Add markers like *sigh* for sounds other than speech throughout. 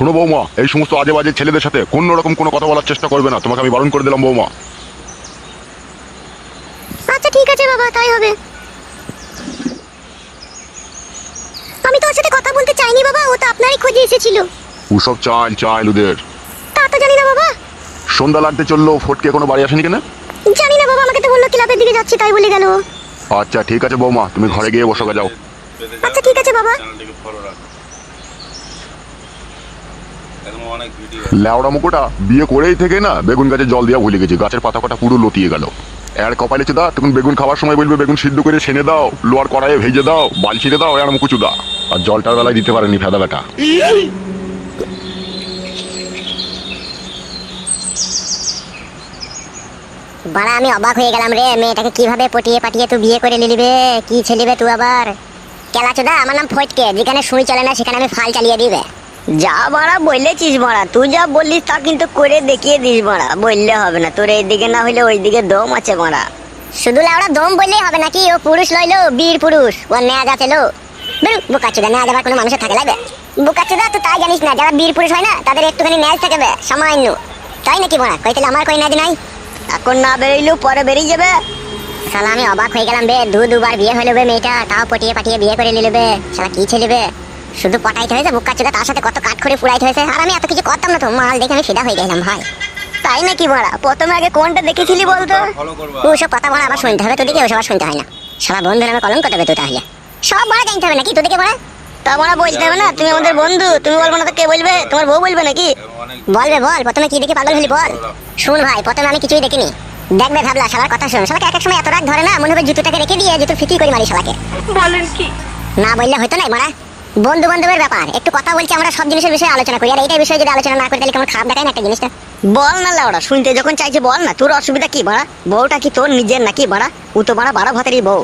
শোনো বৌমা এই সমস্ত আজে বাজে ছেলেদের সাথে কোনো রকম কোনো কথা বলার চেষ্টা করবে না। তোমাকে আমি বারণ করে দিলাম বৌমা। আচ্ছা ঠিক আছে বাবা তাই হবে। আমি তো ওর সাথে কথা বলতে চাইনি বাবা ও তো আপনারই খোঁজে এসেছিল। ওসব চাল চাল ওদের। তা তো জানি না বাবা। সন্ধ্যা লাগতে চলল ফটকে কোনো বাড়ি আসেনি কেন? জানি না বাবা আমাকে তো বলল ক্লাবের দিকে যাচ্ছি তাই বলে গেল। আচ্ছা ঠিক আছে বৌমা তুমি ঘরে গিয়ে বসো যাও। আচ্ছা ঠিক আছে বাবা চ্যানেলটিকে ফলো রাখ এরকম অনেক ভিডিও ল্যাওড়া মুকুটা বিয়ে করেই থেকে না বেগুন গাছে জল দেওয়া ভুলে গেছে। গাছের পাতা কটা পুরো লতিয়ে গেল। এর কপালে চুদা তখন বেগুন খাওয়ার সময় বলবে বেগুন সিদ্ধ করে সেনে দাও লোয়ার কড়াইয়ে ভেজে দাও বাল ছিঁড়ে দাও এর মুকুচুদা। আর জলটার বেলায় দিতে পারেনি ফেদা বেটা। বাড়া আমি অবাক হয়ে গেলাম রে। মেয়েটাকে কীভাবে পটিয়ে পাটিয়ে তুই বিয়ে করে নিলিবে কি ছেলিবে তুই আবার? কেলাচোদা আমার নাম ফটকে। যেখানে সুই চলে না সেখানে আমি ফাল চালিয়ে দিবে যা মারা বললেছিস মারা তুই যা বললিস তা কিন্তু করে দেখিয়ে দিস মারা বললে হবে না। তোর এইদিকে না হইলে ওইদিকে দম আছে মারা শুধু লাউড়া দম বললেই হবে নাকি? ও পুরুষ লইলো বীর পুরুষ। ও নেয়া যাচ্ছে লো বেরু বোকাচোদা নেয়া যাবার কোনো মানুষের থাকে লাগবে? বোকাচোদা তুই তাই জানিস না যারা বীর পুরুষ হয় না তাদের একটুখানি ন্যাজ থাকে সামান্য। তাই নাকি বড়া? কই তাহলে আমার কই ন্যাজ নাই? এখন না বেরোইলেও পরে বেরিয়ে যাবে। শালা আমি অবাক হয়ে গেলাম বে দু দুবার বিয়ে হলো বে মেয়েটা তাও পটিয়ে পাটিয়ে বিয়ে করে নিলে বে। শালা কি ছেলে বে? শুধু পটাইতে হয়েছে বুক চোদা তার সাথে কত কাঠ করে পুড়াইতে হয়েছে। আর আমি এত কিছু করতাম না তো মাল দেখে আমি ফিদা হয়ে গেলাম ভাই। তাই নাকি মারা প্রথমে আগে কোনটা দেখেছিলি বলতো? ফলো করবা। ওসব কথা বলা আবার শুনতে হবে তোদিকে ওসব আর শুনতে হয় না। শালা বন্ধু নামে কলঙ্ক দেবে তো তাহলে। সব বড় জানতে হবে নাকি তোদিকে বড় তা মারা বলতে হবে না তুমি আমাদের বন্ধু তুমি বলব না তো কে বলবে? তোমার বউ বলবে নাকি? বলবে বল প্রথমে কি দেখে পাগল হলি বল। শুন ভাই প্রথমে আমি কিছুই দেখিনি। দেখবে ভাবলা শালার কথা শুন। শালাকে এক এক সময় এত রাগ ধরে না মনে হবে জুতোটাকে রেখে দিয়ে জুতো ফিকি করে মারি শালাকে। বলেন কি? না বললে হয়তো নাই মারা বন্ধু বান্ধবের ব্যাপার একটু কথা বলছি আমরা সব জিনিসের বিষয়ে আলোচনা করি। আর এইটা বিষয়ে যদি আলোচনা না করি তাহলে কেমন খারাপ দেখায় না একটা জিনিসটা? বল না লাউড়া শুনতে যখন চাইছে বল না তোর অসুবিধা কি বাড়া? বউটা কি তোর নিজের নাকি বাড়া? ও তো বাড়া বারো ভাতেরই বউ।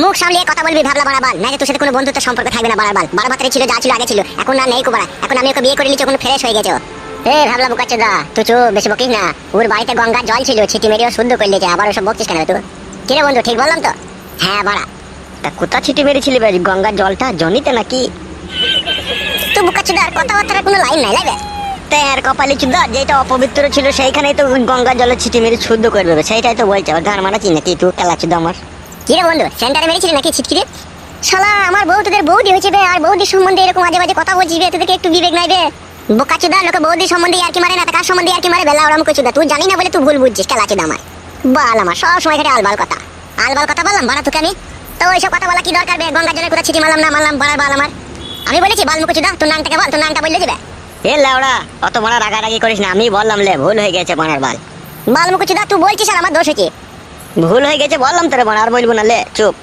মুখ সামলিয়ে কথা বলবি ভাবলা বাড়া বাল। নাকি তোর সাথে কোনো বন্ধুত্ব সম্পর্ক থাকবে না বাড়ার বাল। বারো ভাতারে ছিল যা ছিল আগে ছিল। এখন না নেই কোবারা এখন আমি ওকে বিয়ে করে নিচ্ছি ওখানে ফ্রেশ হয়ে গেছো। এ ভাবলা বুকাচ্ছে দা তুই চো বেশি বকিস না। ওর বাড়িতে গঙ্গার জল ছিল ছিটি মেরেও শুদ্ধ করে নিয়েছে আবার ওসব বকছিস কেন তুই? কিরে বন্ধু ঠিক বললাম তো? হ্যাঁ বাড়া। তা কোথা ছিটি মেরেছিলি বে? গঙ্গার জলটা জনিতে নাকি? তুই বুকাচ্ছে দা আর কথাবার্তার কোনো লাইন নাই লাগবে তাই আর কপালি চুদা যেটা অপবিত্র ছিল সেইখানেই তো গঙ্গার জলে ছিটি মেরে শুদ্ধ করে দেবে। সেইটাই তো বলছে আবার ধার মারাচ্ছি নাকি তুই খেলা চুদা আমার। কিরে বন্ধু সেন্টারে মেরেছিলি নাকি ছিটকিরে? শালা আমার বউ তোদের বৌদি হয়েছে বে আর বৌদির সম্বন্ধে এরকম আজে বাজে কথা বলছিস বে তোদেরকে একটু বিবেক নাই বে? বোকাচুদা লোকে বৌদির সম্বন্ধে আর কি মারে না কার সম্বন্ধে আর কি মারে বেলা ওরম কচুদা তুই জানি না বলে তুই ভুল বুঝছিস খেলা চুদা আমার। বাল আমার সব সময় ঘটে আলবাল কথা। আলবাল কথা বললাম বাড়া তোকে আমি? তো ওইসব কথা বলা কি দরকার বে? গঙ্গা জলে কোথা ছিটি মারলাম না? মারলাম বাড়ার বাল আমার। আমি বলেছি বাল মুকুচুদা তোর নামটাকে বল তোর নামটা বললে দিবে। এ লাউড়া অত বড় রাগারাগি করিস না আমি বললাম লে ভুল হয়ে গেছে বানার বাল। বাল মুকুচুদা তুই বলছিস আর আমার দোষ হয়েছে ভুল হয়ে গেছে বললাম তোরে বানা আর বলব না লে চুপ।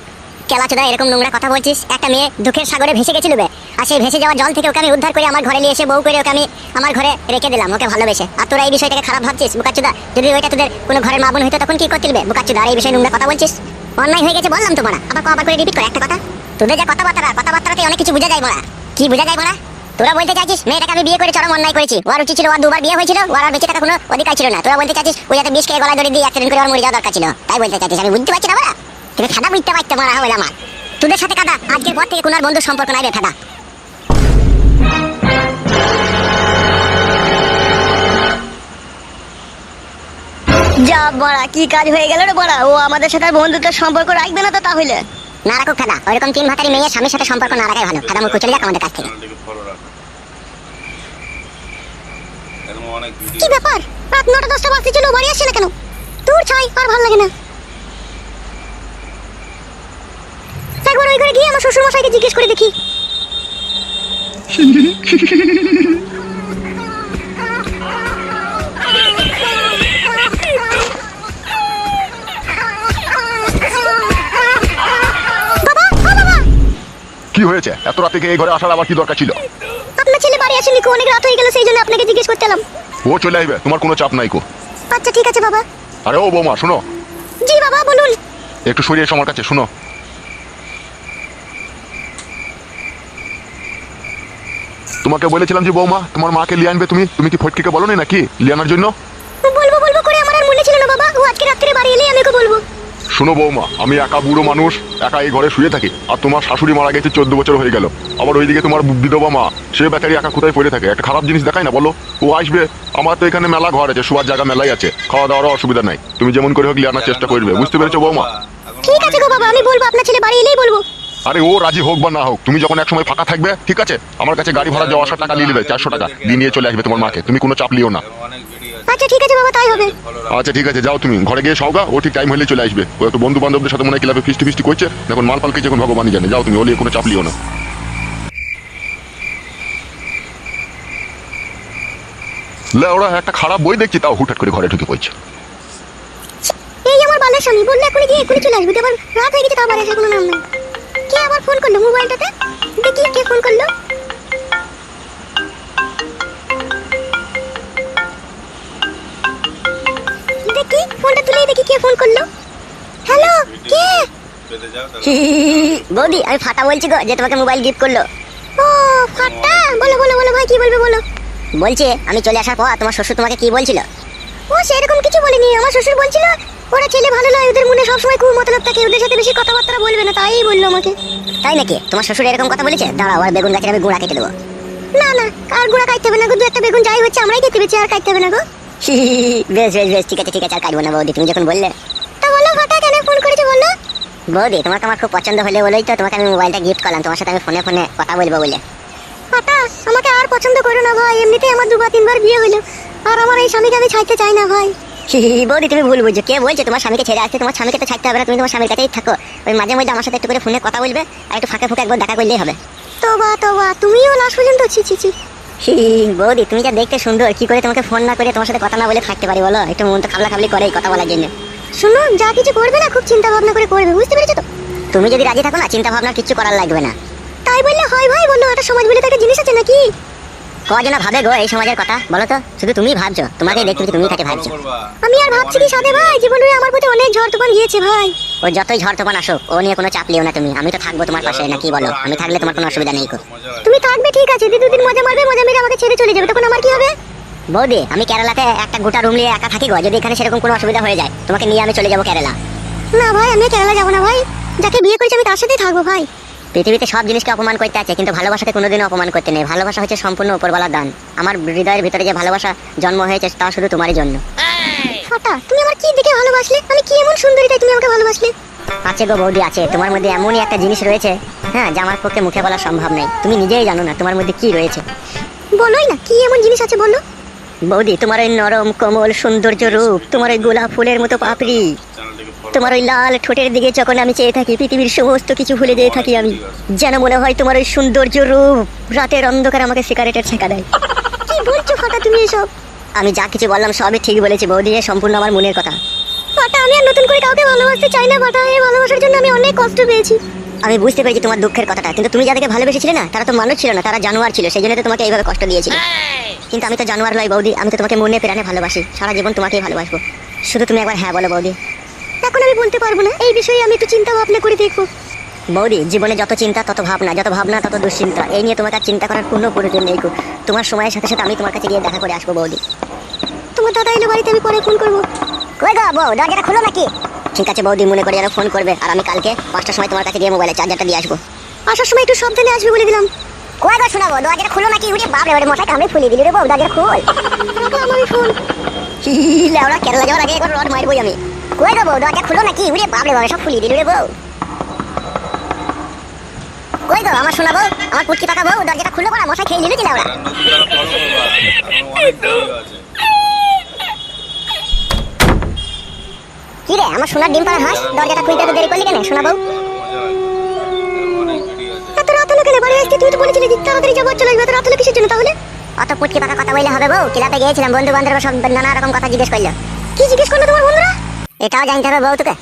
কেলাচোদা এরকম নোংরা কথা বলছিস একটা মেয়ে দুঃখের সাগরে ভেসে গেছিল বে। আর সেই ভেসে যাওয়া জল থেকে ওকে আমি উদ্ধার করে আমার ঘরে নিয়ে এসে বউ করে ওকে আমি আমার ঘরে রেখে দিলাম ওকে ভালোবেসে। আর তোরা এই বিষয়টাকে খারাপ ভাবছিস বুকাচুদা যদি ওইটা তোদের কোনো ঘরের মা বোন হইতো তখন কি করতে দিবে বুকাচুদা আর এই বিষয়ে নোংরা কথা বলছিস? অন্যায় হয়ে গেছে বললাম তো বড়া। আবার কবার করে রিপিট করে একটা কথা। তোদের যা কথাবার্তা কথাবার্তাতে অনেক কিছু বোঝা যায় বড়া। কি বোঝা যায় বড়া? তোরা বলতে চাইছিস, মেয়েটাকে আমি বিয়ে করে চরম অন্যায় করেছি। ওর উচিত ছিল, ওর দুবার বিয়ে হয়েছিল, ওর আর বেঁচে থাকা কোনো অধিকার ছিল না। তোরা বলতে চাইছিস, ওই যাতে বিষ খেয়ে গলায় দড়ি দিয়ে অ্যাক্সিডেন্ট করে ওর মরে যাওয়া দরকার ছিল। তাই বলতে চাইছিস, আমি বুঝতে পারছি না বড়া। তুমি খাদা বুঝতে পারতে বড়া হলো আমার। তোদের সাথে কাদা আজকে পর থেকে কোনো বন্ধুর সম্পর্ক নাই রে ফাদা যা বড়া কি কাজ হয়ে গেল রে বড়া? ও আমাদের সাথে বন্ধুত্বের সম্পর্ক রাখবে না তো তাহলে? না রাখুক ফাদা ওইরকম তিন ভাতারি মেয়ে স্বামীর সাথে সম্পর্ক না রাখাই ভালো। ফাদা মুখ চলে যাক আমাদের কাছ থেকে। রাখ কি ব্যাপার? রাত নটা দশটা বাজতে ছিল বাড়ি আসছে না কেন? তোর ছাই আর ভালো লাগে না। একবার ওই ঘরে গিয়ে আমার শ্বশুর মশাইকে জিজ্ঞেস করে দেখি। *laughs* কি হয়েছে? এত রাতে এই ঘরে আসার আবার কি দরকার ছিল? আপনার ছেলে বাড়ি আসেনি কো অনেক রাত হয়ে গেল সেই জন্য আপনাকে জিজ্ঞেস করতে এলাম। ও চলে আসবে তোমার কোনো চাপ নাই কো। আচ্ছা ঠিক আছে বাবা। আরে ও বৌমা শোনো। জি বাবা বলুন। একটু সরিয়ে এসো আমার কাছে শোনো। তোমাকে বলেছিলাম যে বৌমা তোমার মাকে লিয়ে আনবে তুমি? তুমি কি ফটকিকে বলো নাকি? লিয়ে আনার জন্য? বলব বলব করে আমার আর মনে ছিল না বাবা। ও আজকে রাত্রে বাড়ি এলেই আমি ওকে বলব। শোনো বৌমা, আমি একা বুড়ো মানুষ, একা এই ঘরে শুয়ে থাকি, আর তোমার শাশুড়ি মারা গেছে চোদ্দ বছর হয়ে গেল। আবার ওইদিকে তোমার বিধবা মা, সে বেচারি একা কোথায় পড়ে থাকে? একটা খারাপ জিনিস দেখায় না, বলো? ও আসবে, আমার তো এখানে মেলা ঘর আছে শোয়ার জায়গা মেলাই আছে, খাওয়া দাওয়ারও অসুবিধা নাই। তুমি যেমন করে হোক আনার চেষ্টা করবে, বুঝতে পেরেছ বৌমা? ঠিক আছে গো বাবা, আমি বলব, আপনার ছেলে বাড়ি এলেই বলব। আরে ও রাজি হোক বা না হোক তুমি যখন এক সময় ফাঁকা থাকবে ঠিক আছে? আমার কাছে গাড়ি ভাড়া যাওয়া আসার টাকা নিয়ে নেবে চারশো টাকা। দিয়ে নিয়ে চলে আসবে তোমার মাকে। তুমি কোনো চাপ লিও না। আচ্ছা ঠিক আছে বাবা তাই হবে। আচ্ছা ঠিক আছে যাও তুমি। ঘরে গিয়ে সওগা ও ঠিক টাইম হলে চলে আসবে। ও একটু বন্ধু বান্ধবদের সাথে মনে হয় ক্লাবে ফিস্টি ফিস্টি করছে। এখন মাল পালকে যখন ভগবানই জানে। যাও তুমি ওলিয়ে কোনো চাপ লিও না। লে ওরা একটা খারাপ বই দেখছি তাও হুটহাট করে ঘরে ঢুকে পড়ছে। এই আমার বালের স্বামী বললে এখনই গিয়ে এখনই চলে আসবে। আবার রাত হয়ে গেছে তাও কোনো নাম নেই। কে আবার ফোন করল মোবাইলটাতে? দেখি কে ফোন করল। দেখি ফোনটা তুলেই দেখি কে ফোন করল। হ্যালো কে? *laughs* বৌদি আমি ফাটা বলছি গো যে তোমাকে মোবাইল গিফট করল। ও ফাটা? বলো বলো বলো ভাই কি বলবে বলো। বলছে আমি চলে আসার পর তোমার শ্বশুর তোমাকে কি বলছিল? ও সেরকম কিছু বলেনি আমার শ্বশুর বলছিল ওরা ছেলে ভালো নয় ওদের মনে সবসময় খুব মতলব থাকে ওদের সাথে বেশি কথাবার্তা বলবে না তাই বলল আমাকে। তাই নাকি? তোমার শ্বশুর এরকম কথা বলেছে? দাঁড়াও আর বেগুন গাছের আমি গুঁড়া কেটে দেবো। না না আর গুঁড়া কাটতে হবে না গো দু একটা বেগুন যাই হচ্ছে আমরাই খেতে পেয়েছি আর কাটতে হবে না গো। বেশ বেশ বেশ ঠিক আছে ঠিক আছে আর কাটবো না বৌদি তুমি যখন বললে। তা বলো ফাটা কেন ফোন করেছে বলল বৌদি তোমাকে আমার খুব পছন্দ হলে বলেই তো তোমাকে আমি মোবাইলটা গিফট করলাম তোমার সাথে আমি ফোনে ফোনে কথা বলব বলে। ফাটা আমাকে আর পছন্দ করো না ভাই এমনিতেই আমার দুবার তিনবার বিয়ে হলো আর আমার এই স্বামীকে আমি ছাড়তে চাই না ভাই। বৌদি তুমি ভুল বুঝছ। কে বলছে তোমার স্বামীকে ছেড়ে আসতে? তোমার স্বামীকে তো ছাড়তে হবে না তুমি তোমার স্বামীর কাছেই থাকো। ওই মাঝে মধ্যে আমার সাথে একটু করে ফোনে কথা বলবে আর একটু ফাঁকে ফুঁকে একবার দেখা করলেই হবে। তো বা তো বা তুমিও লাস্ট পর্যন্ত ছি ছি ছি। বৌদি তুমি যা দেখতে সুন্দর কি করে তোমাকে ফোন না করে তোমার সাথে কথা না বলে থাকতে পারি বলো? একটু মন তো খাবলা খাবলি করে কথা বলার জন্য। শুনো যা কিছু করবে না খুব চিন্তা ভাবনা করে করবে বুঝতে পেরেছ তো? তুমি যদি রাজি থাকো না চিন্তা ভাবনা কিছু করার লাগবে না। তাই বললে হয় ভাই বলল একটা সমাজ বলে তো একটা জিনিস আছে নাকি? কজনা ভাবে গো এই সমাজের কথা? বলো তো শুধু তুমি ভাবছ তোমাকে দেখতে তুমি তাকে ভাবছ। আমি আর ভাবছি কি সাথে ভাই জীবনে আমার প্রতি অনেক ঝড় তুফান গিয়েছে ভাই। ও যতই ঝড় তখন আসুক ও নিয়ে কোনো চাপ লিও না তুমি আমি তো থাকব তোমার পাশে না কি বলো? আমি থাকলে তোমার কোনো অসুবিধা নেই তুমি থাকবে ঠিক আছে দিদি দুদিন মজা মারবে মজা মেরে আমাকে ছেড়ে চলে যাবে তখন আমার কি হবে? বৌদি আমি কেরালাতে একটা গোটা রুম নিয়ে একা থাকি গো যদি এখানে সেরকম কোনো অসুবিধা হয়ে যায় তোমাকে নিয়ে আমি চলে যাব কেরালা। না ভাই আমি কেরালা যাব না ভাই। যাকে বিয়ে করেছি আমি তার সাথেই থাকব ভাই। পৃথিবীতে সব জিনিসকে অপমান করতে আছে কিন্তু ভালোবাসাকে কোনোদিনও অপমান করতে নেই। ভালোবাসা হচ্ছে সম্পূর্ণ উপরওয়ালার দান। আমার হৃদয়ের ভিতরে যে ভালোবাসা জন্ম হয়েছে তা শুধু তোমারই জন্য। ফাটা তুমি আমার কি দেখে ভালোবাসলে? আমি কি এমন সুন্দরী তুমি আমাকে ভালোবাসলে? আছে গো বৌদি আছে। তোমার মধ্যে এমনই একটা জিনিস রয়েছে হ্যাঁ যা আমার পক্ষে মুখে বলা সম্ভব নেই তুমি নিজেই জানো না তোমার মধ্যে কি রয়েছে। বলোই না কি এমন জিনিস আছে বলো? বৌদি তোমার ওই নরম কোমল সৌন্দর্য রূপ তোমার ওই গোলাপ ফুলের মতো পাপড়ি। তোমার ওই লাল ঠোঁটের দিকে যখন আমি চেয়ে থাকি, পৃথিবীর সমস্ত কিছু ভুলে যেয়ে থাকি আমি। যেন মনে হয় তোমার ওই সৌন্দর্য রূপ রাতের অন্ধকার আমাকে সিগারেটের ছেঁকা দেয়। কি বলছো ফাটা তুমি এসব? আমি যা কিছু বললাম সবই ঠিক বলেছি বৌদি সম্পূর্ণ আমার মনের কথা। ফাটা, আমি আর নতুন করে কাউকে ভালোবাসতে চাই না ফাটা, এই ভালোবাসার জন্য আমি অনেক কষ্ট পেয়েছি। আমি বুঝতে পেরেছি তোমার দুঃখের কথাটা, কিন্তু তুমি যাদেরকে ভালোবেসেছিলে না, তারা তো মানুষ ছিল না, তারা জানোয়ার ছিল, সেই জন্য তো তোমাকে এইভাবে কষ্ট দিয়েছিল। কিন্তু আমি তো জানোয়ার নয় বৌদি, আমি তো তোমাকে মনে প্রাণে ভালোবাসি, সারা জীবন তোমাকেই ভালোবাসবো। শুধু তুমি একবার হ্যাঁ বলো বৌদি। এখন আমি বলতে পারব না? এই বিষয়ে আমি একটু চিন্তা ভাবনা করে দেখব। বৌদি জীবনে যত চিন্তা তত ভাবনা। যত ভাবনা তত দুশ্চিন্তা। এই নিয়ে তোমাকে আর চিন্তা করার কোনো প্রয়োজন নেই তোমার সময়ের সাথে সাথে আমি তোমার কাছে গিয়ে দেখা করে আসব বৌদি। তোমার দাদা এলে বাড়িতে আমি পরে ফোন করব। কই গো বউ দরজাটা খুলো নাকি? ঠিক আছে বৌদি মনে করে যেন ফোন করবে। আর আমি কালকে পাঁচটার সময় তোমার কাছে গিয়ে মোবাইলে চার্জারটা দিয়ে আসব। আসার সময় একটু সাবধানে আসবে বলে দিলাম। কই গো শোনাবো দরজাটা খুলো নাকি? উড়ে বাপরে বাপরে মশাই কামড়ে ফুলিয়ে দিলি রে বউ দরজাটা খুল। রাখলাম আমি ফোন লেওড়া কেরালা যাওয়ার আগে একবার রড মারবই আমি। কই গো বউ? দরজা খুলো নাকি? উড়ে বাপরে বাপরে সব ফুলিয়ে দিলি রে বউ। কই গো, আমার শোনাবো আমার পুটকি টাকা বউ? দরজাটা খুলে পড়া মশাই খেয়ে নিলি কি ভিডিও কি রে, আমার সোনার ডিম পাড়া হাঁস? দরজাটা খুলতে দেরি করলি কেন ভিডিও আছে এত রাত হলো কেন? তুই তো বলেছিলি যে তাড়াতাড়ি আসবে, এত রাত হলো কিসের জন্য তাহলে? অত পাকা কথা বললে হবে বউ? ক্লাবে গিয়েছিলাম বন্ধু বান্ধব সব নানা রকম কথা জিজ্ঞেস করল। কি জিজ্ঞেস করল তোমার বন্ধুরা? এটাও জানতে হবে বউ তোকে।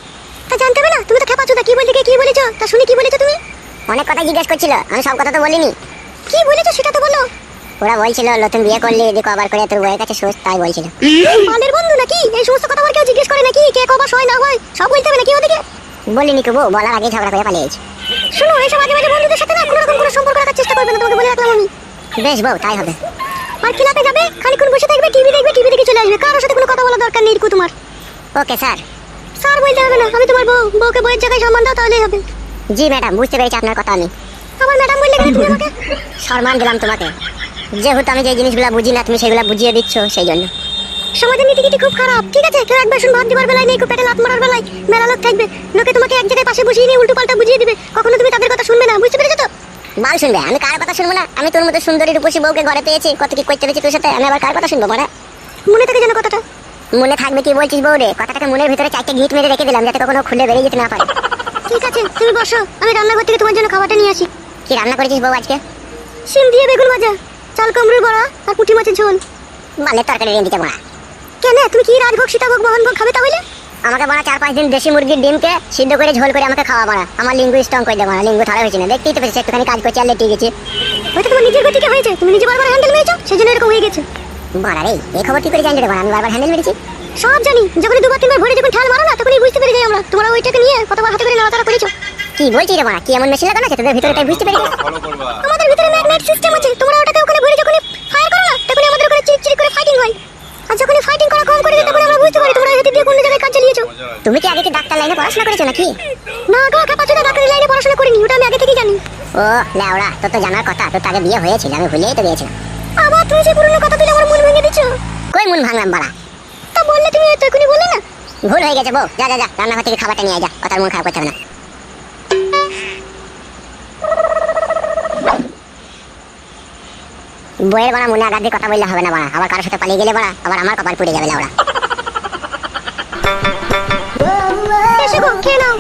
তা জানতে হবে না তুমি তো খেপাচ্ছ তা কি বলতে কি বলেছ? তা শুনে কি বলেছ তুমি? অনেক কথা জিজ্ঞেস করছিল আমি সব কথা তো বলিনি। কি বলেছ সেটা তো বলো। ওরা বলছিল নতুন বিয়ে করলি এদিকে কবার করে তোর বউয়ের কাছে সোচ তাই বলছিল। মালের বন্ধু নাকি? এই সমস্ত কথা আবার কেউ জিজ্ঞেস করে নাকি? কে কবার হয় না হয় সব বলতে হবে নাকি ওদিকে বলিনি কেউ বলার আগে ঝগড়া করে পালিয়েছে। শোনো এইসব আজে বাজে বন্ধুদের সাথে না কোনো রকম কোনো সম্পর্ক রাখার চেষ্টা করবে না তোমাকে বলে রাখলাম আমি। বেশ বউ তাই হবে। আর খেলাতে যাবে খানিক্ষণ বসে থাকবে টিভি দেখবে টিভি দেখে চলে আসবে। কারোর সাথে কোনো কথা বলার দরকার নেই তোমার। ওকে, স্যার। আর বলতে হবে না। আমি তোমার বউ। বউকে বউয়ের জায়গায় সম্মান দাও, তাহলেই হবে। জি, ম্যাডাম, বুঝতে পেরেছি আপনার কথা আমি। আমার ম্যাডাম বললে কেন তুমি আমাকে? সম্মান দিলাম তোমাকে। যেহেতু আমি যে জিনিসগুলো বুঝি না, তুমি সেগুলো বুঝিয়ে দিচ্ছ, সেই জন্য। সমাজের খুব খারাপ, ঠিক আছে? কেউ এক বাসন ভাত বেলায় নেই পেটে লাত মারার বেলায় মেলা লোক থাকবে। লোকে তোমাকে এক জায়গায় পাশে বসিয়ে নিয়ে উল্টো পাল্টা বুঝিয়ে দিবে। কখনো তুমি তাদের কথা শুনবে না, বুঝতে পেরেছ তো? শুনবে, আমি কার কথা শুনব না? আমি তোর মতো সুন্দরী রূপসী বউকে ঘরে পেয়েছি, কত কি করতে পেরেছি তোর সাথে? আমি আবার কার কথা শুনব মানে মনে থাকে যেন কথাটা। মনে থাকবে কি বলছিস বউ রে কথাটাকে মনের ভিতরে চারটে গিট মেরে রেখে দিলাম যাতে কখনো খুলে বেরিয়ে যেতে না পারে। ঠিক আছে তুমি বসো আমি রান্নাঘর থেকে তোমার জন্য খাবারটা নিয়ে আসি। কি রান্না করেছিস বউ আজকে? সিম দিয়ে বেগুন ভাজা চাল কুমড়োর বড়া আর পুঁটি মাছের ঝোল। বালের তরকারি রেঁধিতে বড়া। কেন? তুমি কি রাজভোগ সীতাভোগ মোহনভোগ খাবে তাহলে? আমাকে বড়া চার পাঁচ দিন দেশি মুরগির ডিমকে সিদ্ধ করে ঝোল করে আমাকে খাওয়া বড়া। আমার লিঙ্গু স্ট্রং করে দেবো লিঙ্গু থাড়া হয়েছে না। দেখতেই তো পেয়েছি একটুখানি কাজ করছি আর লেটে গেছি। হয়তো তোমার নিজের গতিকে হয়েছে তুমি নিজে বারবার হ্যান্ডেল মেরেছো সেই জন্য এরকম হয়ে গেছে। বড়া রে এই খবর কি করে জানতে রে আমি বারবার হ্যান্ডেল মেরেছি। সব জানি যখন দুবার তিনবার ভরে যখন ঠাল মারো না তখনই বুঝতে পেরে যাই আমরা। তোমরা ওইটাকে নিয়ে কতবার হাতে করে নাড়াচাড়া করেছ। কি বলছি রে বড়া কি এমন মেশিন লাগানো আছে? তোদের ভিতরে তাই বুঝতে পেরেছি ফলো ভিতরে ম্যাগনেট সিস্টেম আছে তোমরা ওটাকে ওখানে ভরে যখন ফায়ার করো না তখনই আমাদের ওখানে চিরচির করে ফাইটিং হয়। আর যখন ফাইটিং করা কম করে দিই তখন আমরা বুঝতে পারি তোমরা হেঁটে দিয়ে কোন জায়গায় কাজ চালিয়েছো। তুমি কি আগে কি ডাক্তার লাইনে পড়াশোনা করেছ নাকি? না গো কাপাচ্ছো না ডাক্তারি লাইনে পড়াশোনা করিনি ওটা আমি আগে থেকেই জানি। ও ল্যাওড়া তোর তো জানার কথা তোর তো আগে বিয়ে হয়েছিল আমি ভুলেই তো গিয়েছিলাম। আবার তুমি সেই পুরনো কথা আমার মন ভেঙে দিচ্ছ কই মন ভাঙলাম বড়া। তা বললে তুমি তো এখনই বললে না? ভুল হয়ে গেছে বউ, যা যা যা, রান্নাঘর থেকে খাবারটা নিয়ে যা, কথার মন খারাপ করতে হবে না। বইয়ের বাড়া মনে আঘাত দিয়ে কথা বললে হবে না বাড়া, আবার কারোর সাথে পালিয়ে গেলে বাড়া, আবার আমার কপাল পুড়ে যাবে লাউড়া। এসে খেয়ে নাও।